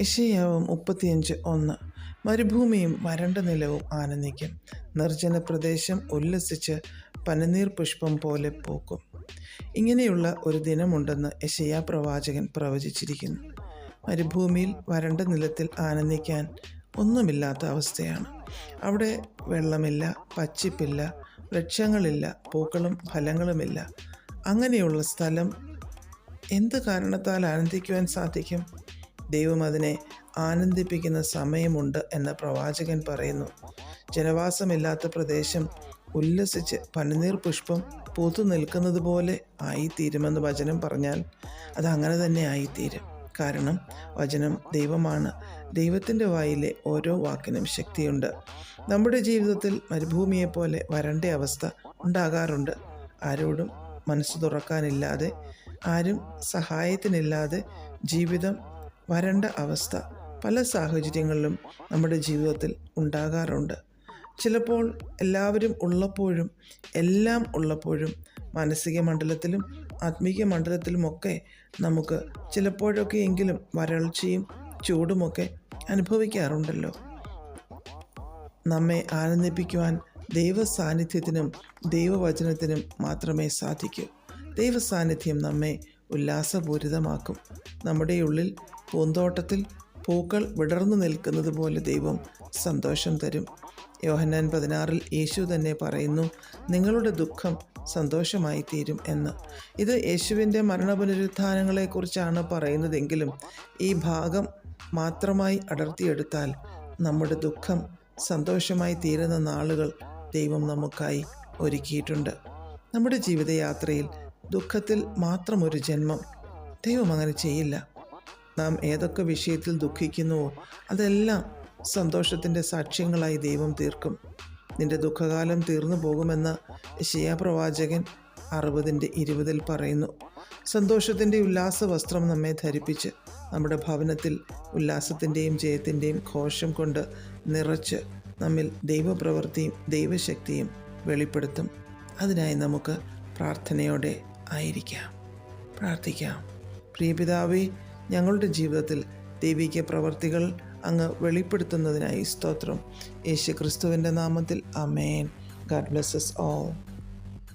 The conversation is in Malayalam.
യശയാവ് മുപ്പത്തിയഞ്ച് ഒന്ന്. മരുഭൂമിയും വരണ്ട നിലവും ആനന്ദിക്കും. നിർജന പ്രദേശം ഉല്ലസിച്ച് പനനീർ പുഷ്പം പോലെ പൂക്കും. ഇങ്ങനെയുള്ള ഒരു ദിനമുണ്ടെന്ന് യശയാ പ്രവാചകൻ പ്രവചിച്ചിരിക്കുന്നു. മരുഭൂമിയിൽ വരണ്ട നിലത്തിൽ ആനന്ദിക്കാൻ ഒന്നുമില്ലാത്ത അവസ്ഥയാണ്. അവിടെ വെള്ളമില്ല പച്ചിപ്പില്ല വൃക്ഷങ്ങളില്ല പൂക്കളും ഫലങ്ങളുമില്ല. അങ്ങനെയുള്ള സ്ഥലം എന്ത് കാരണത്താൽ ആനന്ദിക്കുവാൻ സാധിക്കും? ദൈവം അതിനെ ആനന്ദിപ്പിക്കുന്ന സമയമുണ്ട് എന്ന പ്രവാചകൻ പറയുന്നു. ജനവാസമില്ലാത്ത പ്രദേശം ഉല്ലസിച്ച് പനിനീർ പുഷ്പം പൂത്തു നിൽക്കുന്നത് പോലെ ആയിത്തീരുമെന്ന് വചനം പറഞ്ഞാൽ അത് അങ്ങനെ തന്നെ ആയിത്തീരും. കാരണം വചനം ദൈവമാണ്. ദൈവത്തിന്റെ വായിലെ ഓരോ വാക്കിനും ശക്തിയുണ്ട്. നമ്മുടെ ജീവിതത്തിൽ മരുഭൂമിയെപ്പോലെ വരണ്ട അവസ്ഥ ഉണ്ടാകാറുണ്ട്. ആരോടും മനസ്സ് തുറക്കാനില്ലാതെ ആരും സഹായത്തിനില്ലാതെ ജീവിതം വരണ്ട അവസ്ഥ പല സാഹചര്യങ്ങളിലും നമ്മുടെ ജീവിതത്തിൽ ഉണ്ടാകാറുണ്ട്. ചിലപ്പോൾ എല്ലാവരും ഉള്ളപ്പോഴും എല്ലാം ഉള്ളപ്പോഴും മാനസിക മണ്ഡലത്തിലും ആത്മീയ മണ്ഡലത്തിലുമൊക്കെ നമുക്ക് ചിലപ്പോഴൊക്കെ എങ്കിലും വരൾച്ചയും ചൂടുമൊക്കെ അനുഭവിക്കാറുണ്ടല്ലോ. നമ്മെ ആനന്ദിപ്പിക്കുവാൻ ദൈവ സാന്നിധ്യത്തിനും ദൈവവചനത്തിനും മാത്രമേ സാധിക്കൂ. ദൈവ സാന്നിധ്യം നമ്മെ ഉല്ലാസപൂരിതമാക്കും. നമ്മുടെ ഉള്ളിൽ പൂന്തോട്ടത്തിൽ പൂക്കൾ വിടർന്നു നിൽക്കുന്നത് പോലെ ദൈവം സന്തോഷം തരും. യോഹന്നാൻ പതിനാറിൽ യേശു തന്നെ പറയുന്നു നിങ്ങളുടെ ദുഃഖം സന്തോഷമായി തീരും എന്ന്. ഇത് യേശുവിന്റെ മരണപുനരുത്ഥാനങ്ങളെക്കുറിച്ചാണ് പറയുന്നതെങ്കിലും ഈ ഭാഗം മാത്രമായി അടർത്തിയെടുത്താൽ നമ്മുടെ ദുഃഖം സന്തോഷമായി തീരുന്ന നാളുകൾ ദൈവം നമുക്കായി ഒരുക്കിയിട്ടുണ്ട്. നമ്മുടെ ജീവിതയാത്രയിൽ ദുഃഖത്തിൽ മാത്രം ഒരു ജന്മം ദൈവം അങ്ങനെ ചെയ്യില്ല. നാം ഏതൊക്കെ വിഷയത്തിൽ ദുഃഖിക്കുന്നുവോ അതെല്ലാം സന്തോഷത്തിന്റെ സാക്ഷ്യങ്ങളായി ദൈവം തീർക്കും. നിന്റെ ദുഃഖകാലം തീർന്നു പോകുമെന്ന് ശിയാപ്രവാചകൻ അറുപതിന്റെ ഇരുപതിൽ പറയുന്നു. സന്തോഷത്തിന്റെ ഉല്ലാസ വസ്ത്രം നമ്മെ ധരിപ്പിച്ച് നമ്മുടെ ഭവനത്തിൽ ഉല്ലാസത്തിന്റെയും ജയത്തിന്റെയും ഘോഷം കൊണ്ട് നിറച്ച് നമ്മിൽ ദൈവപ്രവൃത്തിയും ദൈവശക്തിയും വെളിപ്പെടുത്തും. അതിനായി നമുക്ക് പ്രാർത്ഥനയോടെ ആയിരിക്കാം. പ്രാർത്ഥിക്കാം. പ്രിയപിതാവേ ഞങ്ങളുടെ ജീവിതത്തിൽ ദൈവിക പ്രവർത്തികൾ അങ്ങ് വെളിപ്പെടുത്തുന്നതിനായി സ്തോത്രം. യേശു ക്രിസ്തുവിന്റെ നാമത്തിൽ അമേൻ ഗാഡ് ബ്ലെസ്സസ് ഓൾ